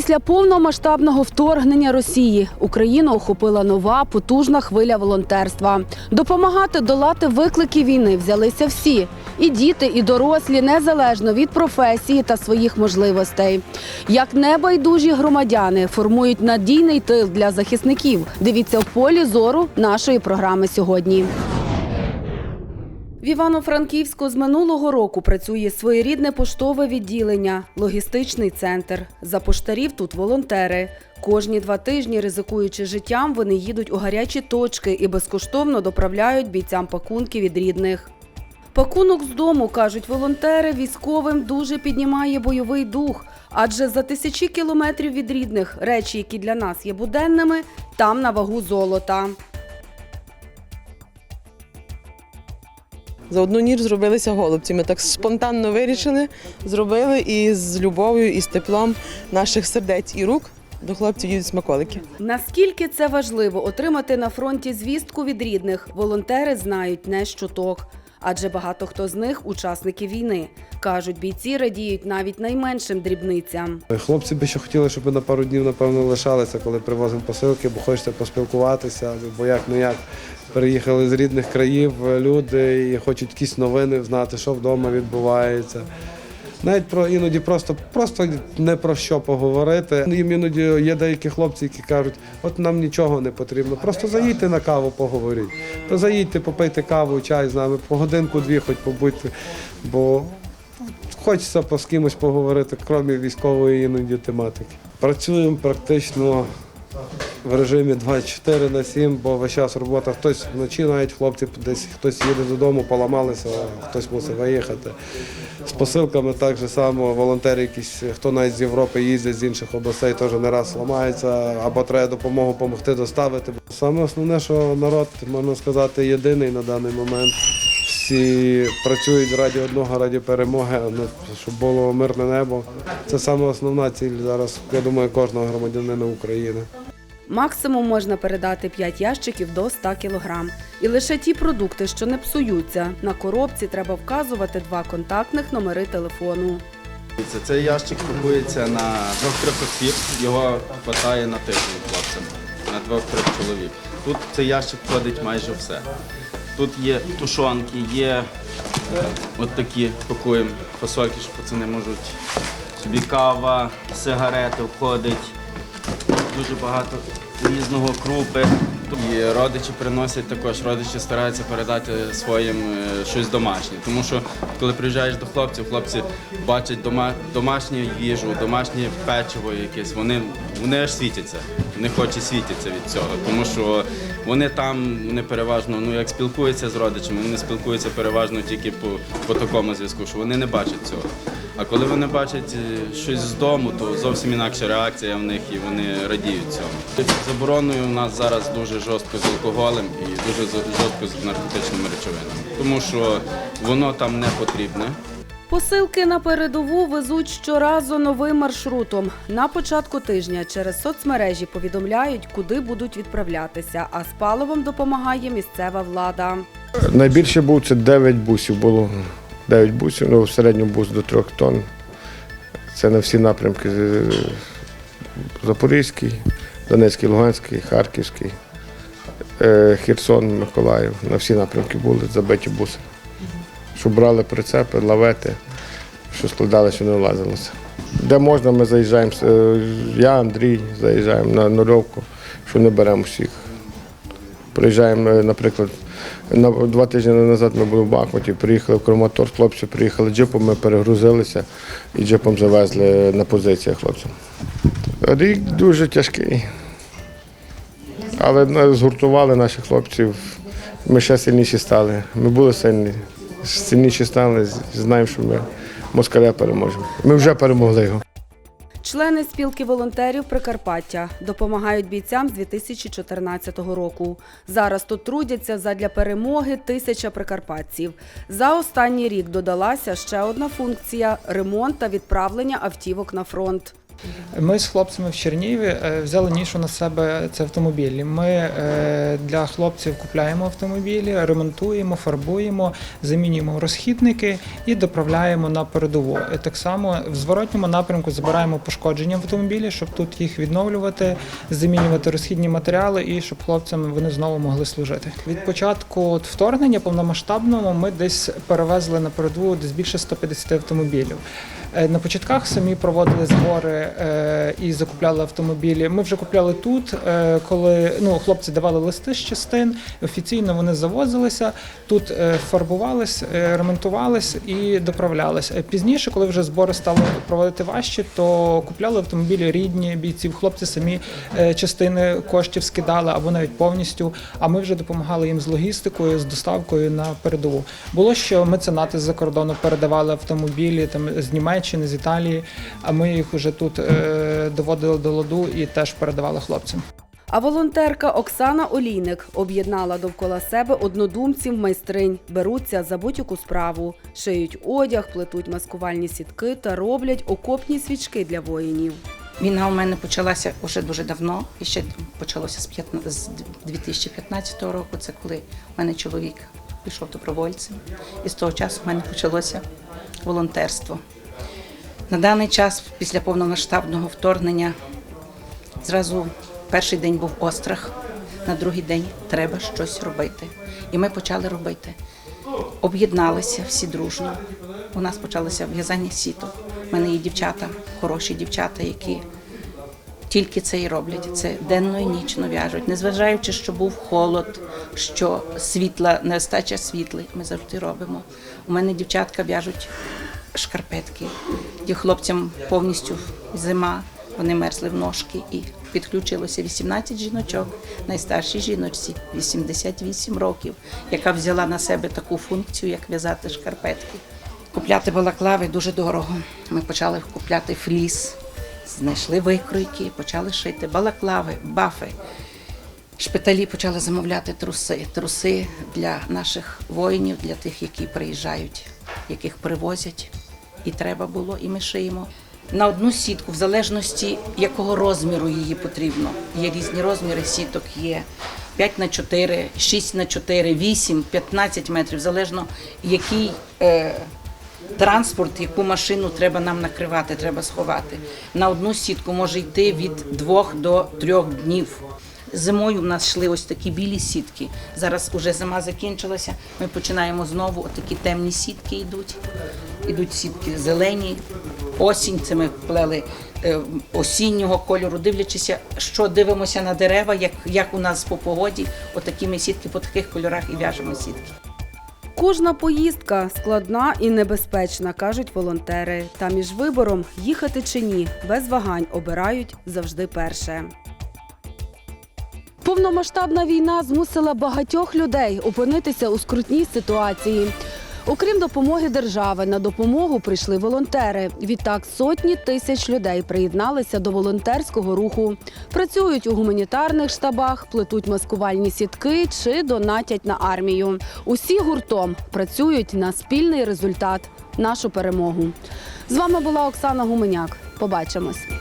Після повномасштабного вторгнення Росії Україну охопила нова потужна хвиля волонтерства. Допомагати долати виклики війни взялися всі і діти, і дорослі, незалежно від професії та своїх можливостей. Як небайдужі громадяни формують надійний тил для захисників. Дивіться в полі зору нашої програми сьогодні. В Івано-Франківську з минулого року працює своєрідне поштове відділення, логістичний центр. За поштарів тут волонтери. Кожні два тижні, ризикуючи життям, вони їдуть у гарячі точки і безкоштовно доправляють бійцям пакунки від рідних. Пакунок з дому, кажуть волонтери, військовим дуже піднімає бойовий дух. Адже за тисячі кілометрів від рідних речі, які для нас є буденними, там на вагу золота. За одну ніч зробилися голубці. Ми так спонтанно вирішили, зробили і з любов'ю, і з теплом наших сердець і рук до хлопців їдуть смаколики. Наскільки це важливо отримати на фронті звістку від рідних, волонтери знають не щоток. Адже багато хто з них учасники війни. Кажуть, бійці радіють навіть найменшим дрібницям. Хлопці би ще хотіли, щоб ми на пару днів, напевно, лишалися, коли привозимо посилки, бо хочеться поспілкуватися, бо як не як. Переїхали з рідних країв люди і хочуть якісь новини знати, що вдома відбувається. Навіть про іноді просто, просто не про що поговорити. Їм іноді є деякі хлопці, які кажуть, от нам нічого не потрібно. Просто заїдьте на каву, поговоріть. То заїдьте, попийте каву, чай з нами, по годинку-дві хоч побудьте. Бо хочеться по з кимось поговорити, крім військової іноді тематики. Працюємо практично в режимі 24 на 7, бо весь час робота. Хтось вночі навіть хлопці десь хтось їде додому, поламалися, хтось мусить виїхати. З посилками так же само волонтери якісь, хто навіть з Європи їздять з інших областей, теж не раз ламаються, або треба допомогу допомогти доставити. Саме основне, що народ, можна сказати, єдиний на даний момент. Всі працюють раді одного, раді перемоги, ну, щоб було мирне небо. Це саме основна ціль зараз, я думаю, кожного громадянина України. Максимум можна передати 5 ящиків до 100 кг. І лише ті продукти, що не псуються. На коробці треба вказувати два контактних номери телефону. Цей ящик купується на двох-трьох осіб, його вистачає на тиждень хлопцям, на двох-трьох чоловік. Тут цей ящик входить майже все. Тут є тушонки, є е, от такі пакуємо фасольки, що пацани можуть собі кава, сигарети входить, дуже багато різного крупи. І родичі приносять також, родичі стараються передати своїм е, щось домашнє. Тому що коли приїжджаєш до хлопців, хлопці бачать дома, домашню їжу, домашнє печиво якесь, вони, вони аж світяться. Вони хоч і світяться від цього. Тому що вони там вони переважно, ну як спілкуються з родичами, вони спілкуються переважно тільки по, по такому зв'язку, що вони не бачать цього. А коли вони бачать е, щось з дому, то зовсім інакша реакція в них і вони радіють цьому. Забороною у нас зараз дуже жорстко з алкоголем і дуже жорстко з наркотичними речовинами, тому що воно там не потрібне. Посилки на передову везуть щоразу новим маршрутом. На початку тижня через соцмережі повідомляють, куди будуть відправлятися, а з паливом допомагає місцева влада. Найбільше був це 9 бусів було. 9 бусів, ну в середньому бус до 3 тонн. Це на всі напрямки Запорізький, Донецький, Луганський, Харківський, е, Херсон, Миколаїв. На всі напрямки були забиті буси. Що брали прицепи, лавети, що складали, що не влазилося. Де можна, ми заїжджаємо. Е, Я, Андрій, заїжджаємо на нульовку, що не беремо всіх. Приїжджаємо, е, наприклад, на два тижні назад ми були в Бахмуті, приїхали в Краматорськ, хлопці приїхали джипом, ми перегрузилися і джипом завезли на позиції хлопцям. Рік дуже тяжкий. Але згуртували наших хлопців. Ми ще сильніші стали. Ми були сильні, сильніші стали, знаємо, що ми москаля переможемо. Ми вже перемогли його. Члени спілки волонтерів Прикарпаття допомагають бійцям з 2014 року. Зараз тут трудяться задля перемоги тисяча прикарпатців. За останній рік додалася ще одна функція ремонт та відправлення автівок на фронт. Ми з хлопцями в Чернігові е, взяли нішу на себе це автомобілі. Ми е, для хлопців купляємо автомобілі, ремонтуємо, фарбуємо, замінюємо розхідники і доправляємо на передову. Так само в зворотньому напрямку забираємо пошкоджені автомобілі, щоб тут їх відновлювати, замінювати розхідні матеріали і щоб хлопцям вони знову могли служити. Від початку вторгнення повномасштабного ми десь перевезли на передову десь більше 150 автомобілів. Е, На початках самі проводили збори е, і закупляли автомобілі. Ми вже купляли тут, е, коли ну, хлопці давали листи з частин, офіційно вони завозилися, тут фарбувались, ремонтувались і доправлялись. Пізніше, коли вже збори стали проводити важче, то купляли автомобілі рідні бійців. Хлопці самі частини коштів скидали або навіть повністю. А ми вже допомагали їм з логістикою, з доставкою на передову. Було що меценати з-за кордону передавали автомобілі там з Німеччини, з Італії. А ми їх вже тут е, доводили до ладу і теж передавали хлопцям. А волонтерка Оксана Олійник об'єднала довкола себе однодумців майстринь, беруться за будь-яку справу, шиють одяг, плетуть маскувальні сітки та роблять окопні свічки для воїнів. Війна у мене почалася вже дуже давно, і ще почалося з 15 з 2015 року. Це коли в мене чоловік пішов добровольцем, і з того часу в мене почалося волонтерство. На даний час, після повномасштабного вторгнення, зразу перший день був острах, на другий день треба щось робити. І ми почали робити. Об'єдналися всі дружно. У нас почалося в'язання сіток. У мене є дівчата, хороші дівчата, які тільки це і роблять. Це денно і нічно в'яжуть, незважаючи, що був холод, що світла, нестача світла, ми завжди робимо. У мене дівчатка в'яжуть шкарпетки, де хлопцям повністю зима, вони мерзли в ножки і підключилося 18 жіночок, найстаршій жіночці 88 років, яка взяла на себе таку функцію, як в'язати шкарпетки. Купляти балаклави дуже дорого. Ми почали купляти фліс, знайшли викройки, почали шити балаклави, бафи. Шпиталі почали замовляти труси. Труси для наших воїнів, для тих, які приїжджають, яких привозять. І треба було, і ми шиємо. На одну сітку, в залежності якого розміру її потрібно. Є різні розміри сіток, є 5 на 4, 6 на 4, 8, 15 метрів, залежно який е, транспорт, яку машину треба нам накривати, треба сховати. На одну сітку може йти від 2 до 3 днів. Зимою в нас йшли ось такі білі сітки. Зараз уже зима закінчилася. Ми починаємо знову. Отакі темні сітки йдуть. Ідуть сітки зелені. Осінь це ми плели е, осіннього кольору, дивлячися, що дивимося на дерева, як, як у нас по погоді. Отакі ми сітки по таких кольорах і в'яжемо сітки. Кожна поїздка складна і небезпечна, кажуть волонтери. Та між вибором їхати чи ні, без вагань обирають завжди перше. Повномасштабна війна змусила багатьох людей опинитися у скрутній ситуації. Окрім допомоги держави, на допомогу прийшли волонтери. Відтак сотні тисяч людей приєдналися до волонтерського руху. Працюють у гуманітарних штабах, плетуть маскувальні сітки чи донатять на армію. Усі гуртом працюють на спільний результат нашу перемогу. З вами була Оксана Гуменяк. Побачимось.